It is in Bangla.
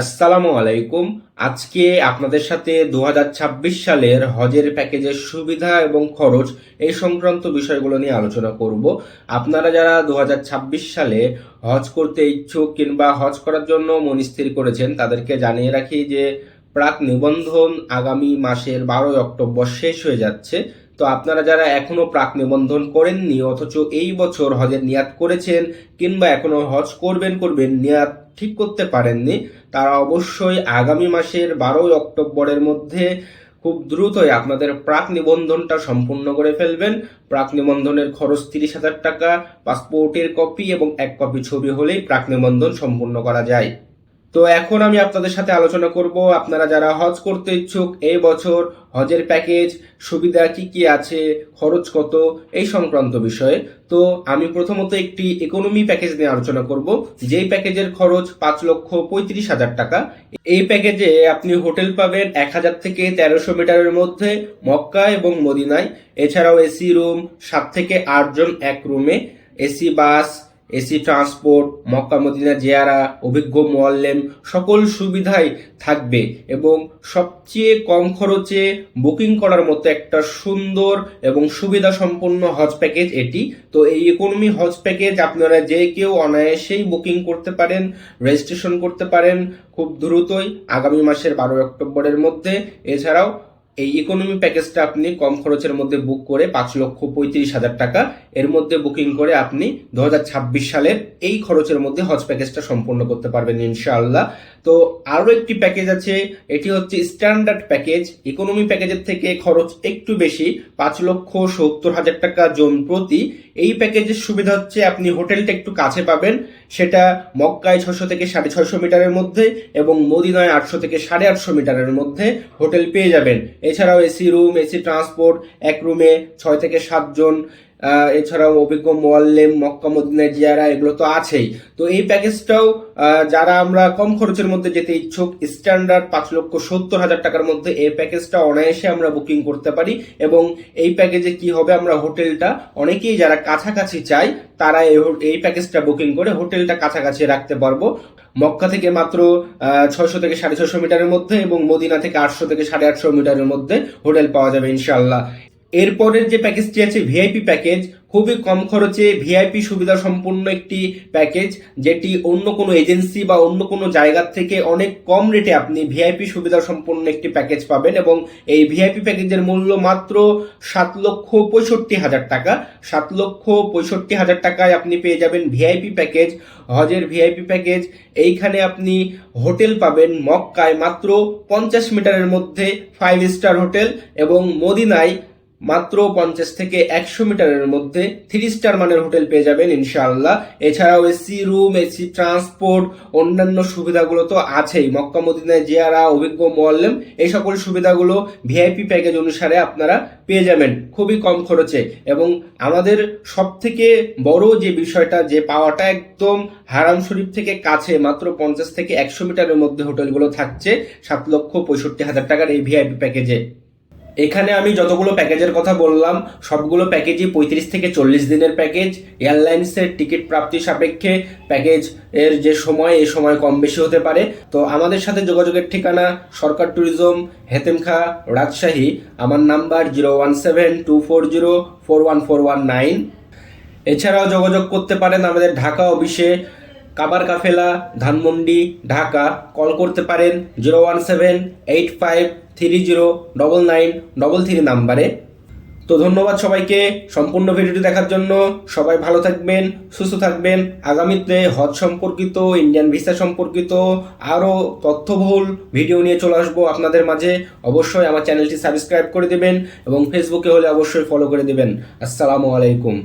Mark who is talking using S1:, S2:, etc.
S1: আসসালামু আলাইকুম। আজকে আপনাদের সাথে দু হাজার ছাব্বিশ সালের হজের প্যাকেজের সুবিধা এবং খরচ এই সংক্রান্ত বিষয়গুলো নিয়ে আলোচনা করব। আপনারা যারা দু হাজার ছাব্বিশ সালে হজ করতে ইচ্ছুক কিংবা হজ করার জন্য মনস্থির করেছেন, তাদেরকে জানিয়ে রাখি যে প্রাক নিবন্ধন আগামী মাসের বারোই অক্টোবর শেষ হয়ে যাচ্ছে। তো আপনারা যারা এখনও প্রাক নিবন্ধন করেননি, অথচ এই বছর হজের নিয়াত করেছেন কিংবা এখনও হজ করবেন করবেন নিয়াত ঠিক করতে পারেননি, তারা অবশ্যই আগামী মাসের বারোই অক্টোবরের মধ্যে খুব দ্রুতই আপনাদের প্রাক নিবন্ধনটা সম্পূর্ণ করে ফেলবেন। প্রাক নিবন্ধনের খরচ তিরিশ হাজার টাকা, পাসপোর্টের কপি এবং এক কপি ছবি হলেই প্রাক নিবন্ধন সম্পূর্ণ করা যায়। তো এখন আমি আপনাদের সাথে আলোচনা করব। আপনারা যারা হজ করতে ইচ্ছুক, এই বছর হজের প্যাকেজ, সুবিধা কি কি আছে, খরচ কত, এই সংক্রান্ত বিষয়ে। তো আমি প্রথমত একটি ইকোনমি প্যাকেজ নিয়ে আলোচনা করব। যেই প্যাকেজের খরচ পাঁচ লক্ষ পঁয়ত্রিশ হাজার টাকা। এই প্যাকেজে আপনি হোটেল পাবেন এক হাজার থেকে তেরোশো মিটারের মধ্যে মক্কা এবং মদিনায়। এছাড়াও এসি রুম, সাত থেকে আটজন এক রুমে। AC, bus AC transport, Mecca, Medina Jiara, অভিজ্ঞ মোয়াল্লেম সকল সুবিধাই থাকবে এবং সবচেয়ে কম খরচে বুকিং করার মতো একটা সুন্দর এবং সুবিধা সম্পন্ন হজ প্যাকেজ এটি। তো এই ইকোনমি হজ প্যাকেজ আপনারা যে কেউ অনায়াসেই বুকিং করতে পারেন রেজিস্ট্রেশন করতে পারেন খুব দ্রুতই আগামী মাসের বারোই অক্টোবরের মধ্যে। এছাড়াও এই ইকোনমি প্যাকেজটা আপনি কম খরচের মধ্যে বুক করে পাঁচ লক্ষ পঁয়ত্রিশ হাজার টাকা, এর মধ্যে বুকিং করে আপনি দু সালের এই খরচের মধ্যে হজ প্যাকেজটা সম্পূর্ণ করতে পারবেন ইনশাআল্লাহ। তো আরও একটি প্যাকেজ আছে, এটি হচ্ছে স্ট্যান্ডার্ড প্যাকেজ ইকোনমি প্যাকেজের থেকে খরচ একটু বেশি, পাঁচ লক্ষ সত্তর হাজার টাকা জন প্রতি। এই প্যাকেজের সুবিধা হচ্ছে আপনি হোটেলটা একটু কাছে পাবেন, সেটা মক্কায় ছশো থেকে সাড়ে ছয়শো মিটারের মধ্যে এবং মদিনায় আটশো থেকে সাড়ে আটশো মিটারের মধ্যে হোটেল পেয়ে যাবেন। এছাড়াও এসি রুম, এসি ট্রান্সপোর্ট, এক রুমে ছয় থেকে সাতজন এছাড়াও অভিজ্ঞ মোয়াল্লেম, মক্কা, মদিনা, জিয়ারা, এগুলো তো আছেই। তো এই প্যাকেজটাও যারা আমরা কম খরচের মধ্যে যেতে ইচ্ছুক, স্ট্যান্ডার্ড পাঁচ লক্ষ সত্তর হাজার টাকার মধ্যে এই প্যাকেজটা অনায়াসে আমরা বুকিং করতে পারি এবং এই প্যাকেজে কি হবে আমরা হোটেলটা, অনেকেই যারা কাছাকাছি চাই তারা এই প্যাকেজটা বুকিং করে হোটেলটা কাছাকাছি রাখতে পারব। মক্কা থেকে মাত্র ছয়শো থেকে সাড়ে ছশো মিটারের মধ্যে এবং মদিনা থেকে আটশো থেকে সাড়ে আটশো মিটারের মধ্যে হোটেল পাওয়া যাবে ইনশাল্লাহ এরপরের যে প্যাকেজটি আছে ভিআইপি প্যাকেজ খুবই কম খরচে ভিআইপি সুবিধা সম্পন্ন একটি প্যাকেজ যেটি অন্য কোনো এজেন্সি বা অন্য কোনো জায়গা থেকে অনেক কম রেটে আপনি ভিআইপি সুবিধা সম্পন্ন একটি প্যাকেজ পাবেন এবং এই ভিআইপি প্যাকেজের মূল্য মাত্র সাত লক্ষ পঁয়ষট্টি হাজার টাকা। সাত লক্ষ পঁয়ষট্টি হাজার টাকায় আপনি পেয়ে যাবেন ভিআইপি প্যাকেজ হজের ভিআইপি প্যাকেজ এইখানে আপনি হোটেল পাবেন মক্কায় মাত্র পঞ্চাশ মিটারের মধ্যে ফাইভ স্টার হোটেল এবং মদিনায় মাত্র পঞ্চাশ থেকে একশো মিটারের মধ্যে থ্রি স্টার মানের হোটেল পেয়ে যাবেন ইনশাআল্লাহ। এছাড়াও এসি রুম, এসি ট্রান্সপোর্ট, অন্যান্য সুবিধাগুলো তো আছেই। মক্কা মদিনায় জিয়ারা, অভিজ্ঞ মোয়াল্লেম, এই সকল সুবিধাগুলো ভিআইপি প্যাকেজ অনুসারে আপনারা পেয়ে যাবেন খুবই কম খরচে। এবং আমাদের সব থেকে বড় যে বিষয়টা, যে পাওয়াটা একদম হারাম শরীফ থেকে কাছে, মাত্র পঞ্চাশ থেকে একশো মিটারের মধ্যে হোটেলগুলো থাকছে, সাত লক্ষ পঁয়ষট্টি হাজার টাকার এই ভিআইপি প্যাকেজে এখানে আমি যতগুলো প্যাকেজের কথা বললাম, সবগুলো প্যাকেজই পঁয়ত্রিশ থেকে চল্লিশ দিনের প্যাকেজ। এয়ারলাইন্সের টিকিট প্রাপ্তি সাপেক্ষে প্যাকেজ এর যে সময় এই সময় কম বেশি হতে পারে। তো আমাদের সাথে যোগাযোগের ঠিকানা সরকার ট্যুরিজম, হেতেমখা, রাজশাহী। আমার number zero one seven two four zero four one four one nine. এছাড়াও যোগাযোগ করতে পারেন আমাদের ঢাকা অফিসে কাবার কাফেলা ধানমন্ডি, ঢাকা। কল করতে পারেন zero one seven eight five three zero double nine double three নাম্বারে। তো ধন্যবাদ সবাইকে সম্পূর্ণ ভিডিওটি দেখার জন্য। সবাই ভালো থাকবেন, সুস্থ থাকবেন। আগামীতে হজ সম্পর্কিত, ইন্ডিয়ান ভিসা সম্পর্কিত আরও তথ্যবহুল ভিডিও নিয়ে চলে আসব আপনাদের মাঝে। অবশ্যই আমার চ্যানেলটি সাবস্ক্রাইব করে দেবেন এবং ফেসবুকে হলে অবশ্যই ফলো করে দেবেন। আসসালামু আলাইকুম।